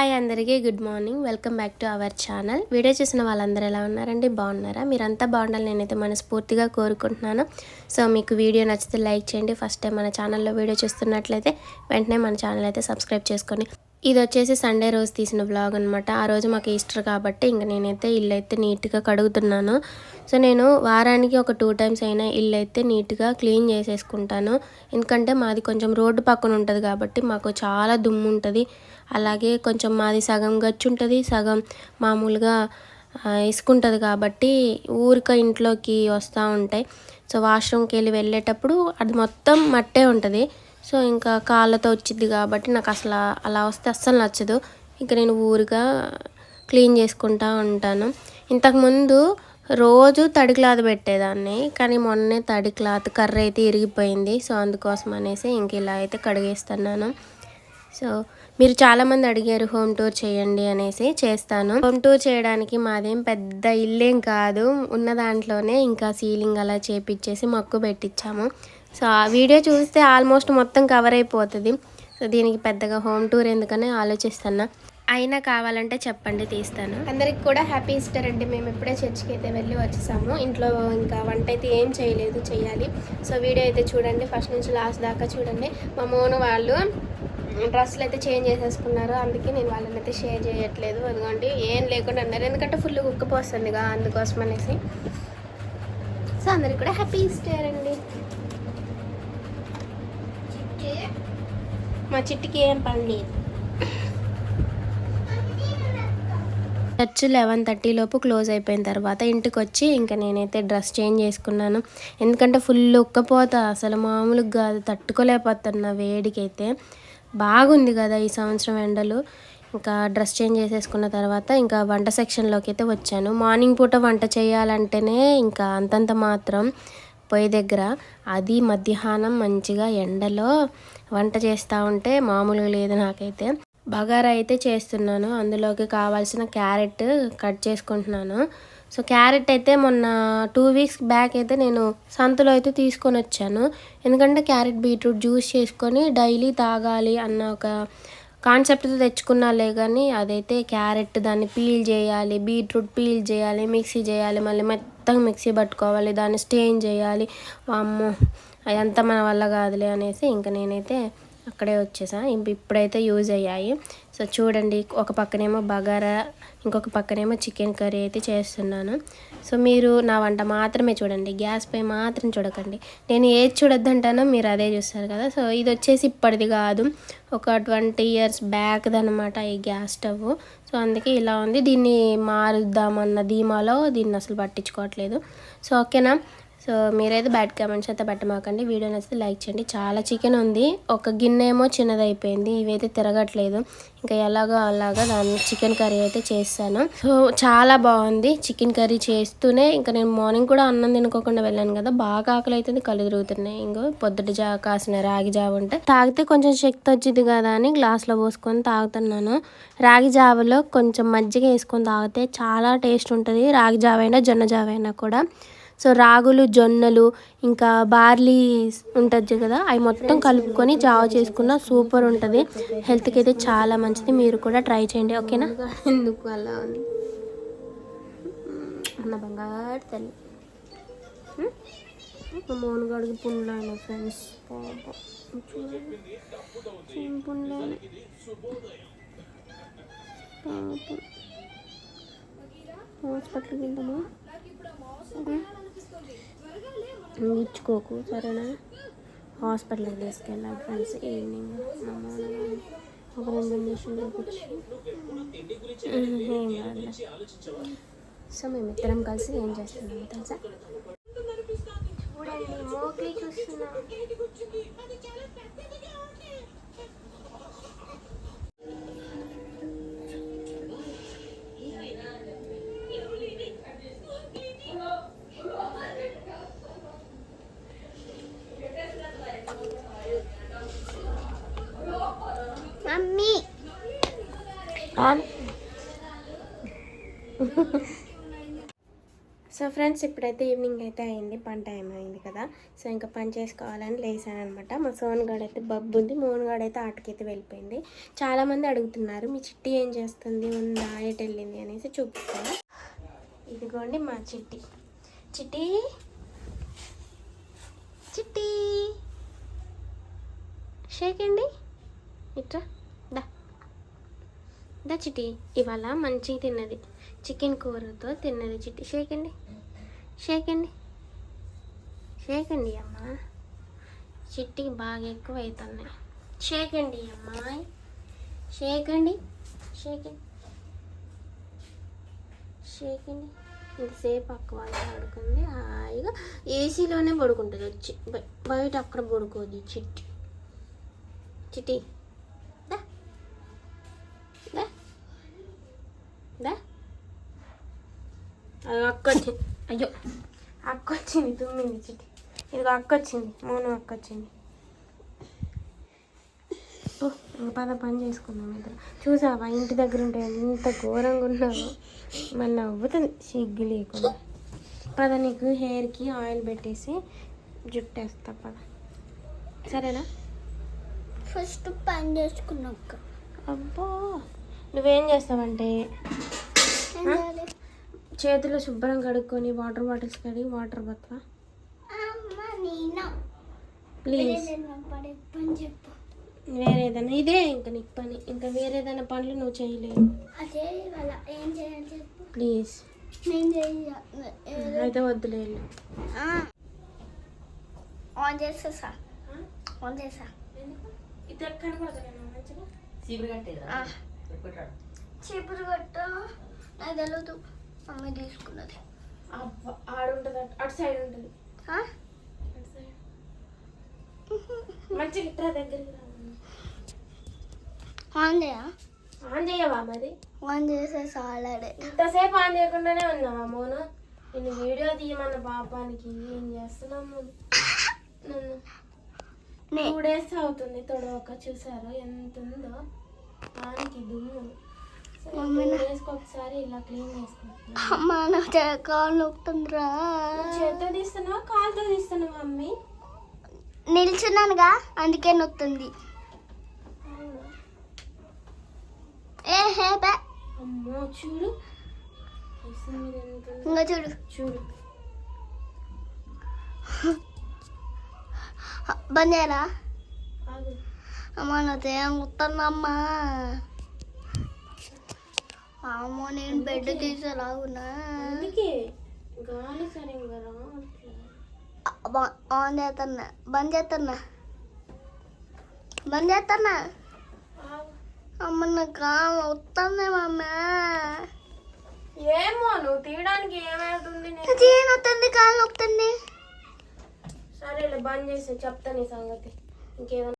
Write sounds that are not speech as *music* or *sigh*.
Hi అందరికీ good morning welcome back to our channel video చూసిన వాళ్ళందరూ ఎలా ఉన్నారండి? బాగున్నారా? మీరంతా బాగుండాలి నేనైతే మనస్ఫూర్తిగా కోరుకుంటున్నాను. సో మీకు వీడియో నచ్చితే లైక్ చేయండి. ఫస్ట్ టైం మన ఛానల్లో వీడియో చూస్తున్నట్లయితే వెంటనే మన ఛానల్ అయితే సబ్స్క్రైబ్ చేసుకోండి ఇది వచ్చేసి సండే రోజు తీసిన బ్లాగ్ అనమాట ఆ రోజు మాకు ఈస్టర్ కాబట్టి ఇంక నేనైతే ఇల్లు అయితే నీట్గా కడుగుతున్నాను. సో నేను వారానికి ఒక టూ టైమ్స్ అయినా ఇల్లు అయితే నీట్గా క్లీన్ చేసేసుకుంటాను. ఎందుకంటే మాది కొంచెం రోడ్డు పక్కన ఉంటుంది కాబట్టి మాకు చాలా దుమ్ము ఉంటుంది. అలాగే కొంచెం మాది సగం గచ్చు ఉంటుంది సగం మామూలుగా ఆ, ఉంటుంది కాబట్టి ఊరిక ఇంట్లోకి వస్తూ ఉంటాయి. సో వాష్రూమ్కి వెళ్ళి వెళ్ళేటప్పుడు అది మొత్తం మట్టే ఉంటుంది. సో ఇంకా కాళ్ళతో వచ్చింది కాబట్టి నాకు అసలు అలా వస్తే అస్సలు నచ్చదు. ఇంకా నేను ఊరిగా క్లీన్ చేసుకుంటా ఉంటాను. ఇంతకుముందు రోజు తడి క్లాత్ పెట్టేదాన్ని కానీ మొన్నే తడి క్లాత్ కర్ర అయితే ఇరిగిపోయింది. సో అందుకోసం అనేసి ఇంక ఇలా అయితే కడిగేస్తున్నాను. సో మీరు చాలామంది అడిగారు హోమ్ టూర్ చేయండి అనేసి చేస్తాను. హోమ్ టూర్ చేయడానికి మాదేం పెద్ద ఇల్లేం కాదు. ఉన్న దాంట్లోనే ఇంకా సీలింగ్ అలా చేపిచ్చేసి మొక్కు పెట్టించాము సో ఆ వీడియో చూస్తే ఆల్మోస్ట్ మొత్తం కవర్ అయిపోతుంది. సో దీనికి పెద్దగా హోమ్ టూర్ ఎందుకని ఆలోచిస్తున్నా. అయినా కావాలంటే చెప్పండి తీస్తాను. అందరికి కూడా హ్యాపీ ఈస్టర్ అండి. మేము ఇప్పుడే చర్చికి అయితే వెళ్ళి వచ్చేసాము. ఇంట్లో ఇంకా వంట అయితే ఏం చేయలేదు చేయాలి. సో వీడియో అయితే చూడండి. ఫస్ట్ నుంచి లాస్ట్ దాకా చూడండి. మా మోను వాళ్ళు డ్రెస్సులు అయితే చేంజ్ చేసేసుకున్నారు. అందుకే నేను వాళ్ళని అయితే షేర్ చేయట్లేదు. అదిగోండి ఏం లేకుండా అన్నారు. ఎందుకంటే ఫుల్ ఉక్కపోస్తుందిగా అందుకోసం అనేసి. సో అందరికి కూడా హ్యాపీ ఈస్టర్ అండి. మా చిట్టికి ఏం పని లేదు చర్చ్ లెవెన్ థర్టీ లోపు క్లోజ్ అయిపోయిన తర్వాత ఇంటికి వచ్చి ఇంకా నేనైతే డ్రెస్ చేంజ్ చేసుకున్నాను. ఎందుకంటే ఫుల్ ఉక్కపోత అసలు మామూలుగా కాదు తట్టుకోలేకపోతున్నా వేడికైతే. బాగుంది కదా ఈ సంవత్సరం ఎండలు. ఇంకా డ్రెస్ చేంజ్ చేసేసుకున్న తర్వాత ఇంకా వంట సెక్షన్లోకి అయితే వచ్చాను. మార్నింగ్ పూట వంట చేయాలంటేనే ఇంకా అంతంత మాత్రం పొయ్యి దగ్గర అది మధ్యాహ్నం మంచిగా ఎండలో వంట చేస్తూ ఉంటే మామూలుగా లేదు నాకైతే. బగారా అయితే చేస్తున్నాను. అందులోకి కావాల్సిన క్యారెట్ కట్ చేసుకుంటున్నాను. సో క్యారెట్ అయితే మొన్న టూ వీక్స్ బ్యాక్ అయితే నేను సంతలో అయితే తీసుకొని వచ్చాను. ఎందుకంటే క్యారెట్ బీట్రూట్ జ్యూస్ చేసుకొని డైలీ తాగాలి అన్న ఒక కాన్సెప్ట్తో తెచ్చుకున్నాలే కానీ అదైతే క్యారెట్ దాన్ని పీల్ చేయాలి బీట్రూట్ పీల్ చేయాలి మిక్సీ చేయాలి మళ్ళీ మెత్తగా మిక్సీ పట్టుకోవాలి దాన్ని స్టెయిన్ చేయాలి. అమ్మో అదంతా మన వల్ల కాదులే అనేసి ఇంకా నేనైతే అక్కడే వచ్చేసా. ఇప్పుడైతే యూజ్ అయ్యాయి. సో చూడండి ఒక పక్కనేమో బగారా ఇంకొక పక్కనేమో చికెన్ కర్రీ అయితే చేస్తున్నాను. సో మీరు నా వంట మాత్రమే చూడండి గ్యాస్ పై మాత్రం చూడకండి. నేను ఏది చూడొద్దంటానో మీరు అదే చూస్తారు కదా. సో ఇది వచ్చేసి ఇప్పటిది కాదు. ఒక ట్వంటీ ఇయర్స్ బ్యాక్ది అనమాట ఈ గ్యాస్ స్టవ్. సో అందుకే ఇలా ఉంది. దీన్ని మారుద్దామన్న ధీమాలో దీన్ని అసలు పట్టించుకోవట్లేదు. సో ఓకేనా? సో మీరైతే బ్యాడ్ కామెంట్స్ అయితే పెట్టమాకండి. వీడియో నచ్చితే లైక్ చేయండి. చాలా చికెన్ ఉంది. ఒక గిన్నె ఏమో చిన్నదైపోయింది. ఇవైతే తిరగట్లేదు. ఇంకా ఎలాగో అలాగా దాన్ని చికెన్ కర్రీ అయితే చేస్తాను. సో చాలా బాగుంది చికెన్ కర్రీ చేస్తూనే. ఇంకా నేను మార్నింగ్ కూడా అన్నం తినుకోకుండా వెళ్ళాను కదా. బాగా ఆకలి అవుతుంది కళ్ళు తిరుగుతున్నాయి. ఇంకో పొద్దుట జా కాసిన రాగి జావ ఉంటే. తాగితే కొంచెం శక్తి వచ్చింది కదా అని గ్లాస్లో పోసుకొని తాగుతున్నాను. రాగి జావలో కొంచెం మజ్జిగ వేసుకొని తాగితే చాలా టేస్ట్ ఉంటుంది. రాగి జావ అయినా జొన్న జావ అయినా కూడా. సో రాగులు జొన్నలు ఇంకా బార్లీ ఉంటుంది కదా అవి మొత్తం కలుపుకొని జావ చేసుకున్న సూపర్ ఉంటుంది. హెల్త్కి అయితే చాలా మంచిది. మీరు కూడా ట్రై చేయండి. ఓకేనా? ఎందుకు అలా ఉంది? అన్న బంగారు తల్లి. మా మోనుగాడికి పుండ్లు ఫ్రెండ్స్. పాపం. పాపం. హాస్పిటల్కి వెళ్దామా? ఇచ్చుకోకు సరేనా? హాస్పిటల్కి తీసుకెళ్ళాలి ఫ్రెండ్స్ ఈవినింగ్ మా మామగారిని ఒక రెండు ఇంజక్షన్ చూపించి ఏం కాదు సో మేము ఇద్దరం కలిసి ఏం చేస్తున్నాం తెలుసా? చూడండి మోక్లీ చూస్తున్నాం. సో ఫ్రెండ్స్ ఇప్పుడైతే ఈవినింగ్ అయితే అయింది. పని టైం అయింది కదా. సో ఇంకా పని చేసుకోవాలని లేసాను అనమాట మా సోన్గాడు అయితే బబ్బు ఉంది. మోహన్గాడు అయితే ఆటకైతే వెళ్ళిపోయింది. చాలామంది అడుగుతున్నారు మీ చిట్టి ఏం చేస్తుంది? ఉందా? ఎటు వెళ్ళింది? అనేసి చూపిస్తాను. ఇదిగోండి మా చిట్టి. చిట్టి? చిట్టి? షేక్ అండి ఇట్రా. దా చిటి ఇవాళ మంచిగా తిన్నది. చికెన్ కూరతో తిన్నది చిట్టి. షేక్ అండి షేక్ అండి షేక్ అండి అమ్మ. చిట్టి బాగా ఎక్కువ అవుతున్నాయి షేక్ అండి అమ్మాయి షేక్ అండి షేక్ షేక్ అండి ఇంతసేపు అక్క వాళ్ళు పడుకుంది. హాయిగా ఏసీలోనే పడుకుంటుంది. వచ్చి బయట అక్కడ పడుకోదు చిట్టి. చిట్టి. దా అయ్యో అక్క వచ్చింది అయ్యో అక్క వచ్చింది తుమ్మింది చిట్టి ఇదిగో అక్క వచ్చింది మౌనం అక్క వచ్చింది ఓ, ఇంక పద పని చేసుకుందాం ఇద్దరు చూసావా ఇంటి దగ్గర ఉంటే ఎంత ఘోరంగా ఉన్నావు మన నవ్వుతుంది సిగ్గు లేకుండా పద నీకు హెయిర్కి ఆయిల్ పెట్టేసి జుట్టేస్తా పద సరేనా ఫస్ట్ పని చేసుకున్నాక అబ్బో నువ్వేం చేస్తావంటే? చేతులు శుభ్రం కడుక్కొని వాటర్ బాటిల్స్ కడిగి వాటర్ బతవా? అమ్మ నేను. ప్లీజ్. పడే పని చెప్పు వేరే ఏదైనా ఇదే ఇంకా నీకు పని. ఇంకా వేరే ఏదైనా పనులు నువ్వు చేయలేవు. అదే వాళ్ళ ఏం చేయాలి చెప్పు. ప్లీజ్. అయితే వద్దులే. ఆన్ చేసేసా ఆన్ చేసా ఇద్దరు కనపడతాను మంచిగా ఆ. చీపురు గట్ట నాకు తెలియదు మమ్మీ తీసుకున్నది. ఆడుంటుంది అటు సైడ్ ఉంటుంది. మంచిగా ఇట్రా దగ్గరికి రా. ఆన్ చేయా ఆన్ చేయవా మరి? ఆన్ చేసేసా ఆల్రెడీ ఇంతసేపు ఆన్ చేయకుండానే ఉన్నావా మోను? నేను వీడియో తీయమన్న పాపానికి ఏం చేస్తున్నాము నన్ను *laughs* టూ డేస్ అవుతుంది తొడవక. చూసారు? ఎంత ఉందో దానికి దుమ్ము. టూ డేస్కి ఒకసారి ఇలా క్లీన్ చేసుకుంటున్నాను అమ్మ నా కాలు నొప్పుతుందిరా. చేత్తో తీస్తున్నావా కాలుతో తీస్తున్నావా మమ్మీ? నిల్చున్నానుగా అందుకే నొత్తుంది ఏ హే బే. అమ్మో చూడు. ఇంకా చూడు. చూడు. బంద్ చేయరా ఆగు అమ్మ నాతో ఏం గుర్తుందమ్మా అమ్మో. నేను బెడ్ తీసేలాగున్నా అందుకే గాలి సరిగ్గా ఆన్ చేస్తున్నా బంద్ చేస్తున్నా బంద్ చేస్తున్నా. అమ్మ నా కాలు వస్తుంది మమ్మ. ఏమో నువ్వు తీయడానికి ఏమవుతుంది వస్తుంది కాలు నొప్పుతుంది సరేలే బంద్ చేసి చెప్తా నీ సంగతి. ఇంకేదైనా